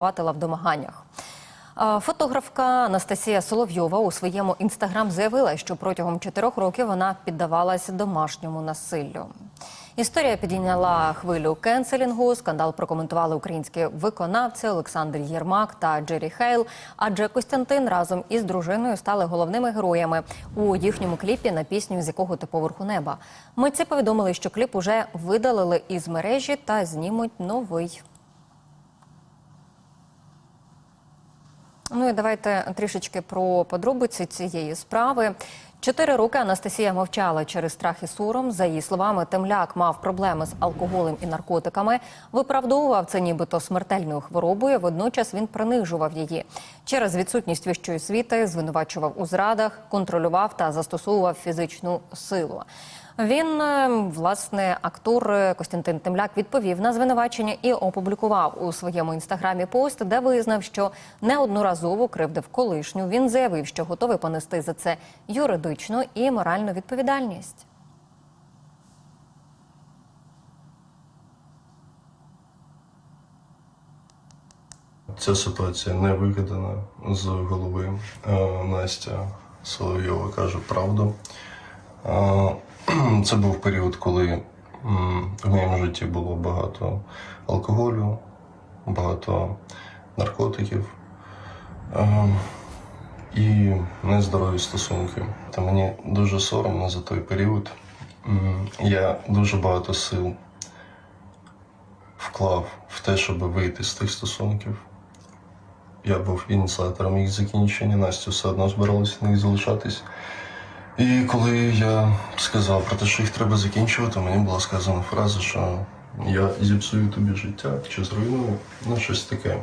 в домаганнях. Фотографка Анастасія Соловйова у своєму інстаграм заявила, що протягом чотирьох років вона піддавалася домашньому насиллю. Історія підійняла хвилю кенселінгу. Скандал прокоментували українські виконавці Олександр Єрмак та Джері Хейл. Адже Костянтин разом із дружиною стали головними героями у їхньому кліпі на пісню з якого ти поверху неба. Митці повідомили, що кліп уже видалили із мережі та знімуть новий. Ну і давайте трішечки про подробиці цієї справи. Чотири роки Анастасія мовчала через страх і сором. За її словами, темляк мав проблеми з алкоголем і наркотиками. Виправдовував це нібито смертельною хворобою. Водночас він принижував її через відсутність вищої освіти, звинувачував у зрадах, контролював та застосовував фізичну силу. Він, е, власне, актор е, Костянтин Темляк відповів на звинувачення і опублікував у своєму інстаграмі пост, де визнав, що неодноразово кривдив колишню. Він заявив, що готовий понести за це юридичну і моральну відповідальність. Ця ситуація не вигадана з голови. Е, Настя Соловйова каже правду. Це був період, коли в моєму житті було багато алкоголю, багато наркотиків е, і нездорові стосунки. Та мені дуже соромно за той період. Я дуже багато сил вклав в те, щоб вийти з тих стосунків. Я був ініціатором їх закінчення, Настя все одно збиралася в них залишатись. І коли я сказав про те, що їх треба закінчувати, мені була сказана фраза, що я зіпсую тобі життя чи зруйную, ну щось таке.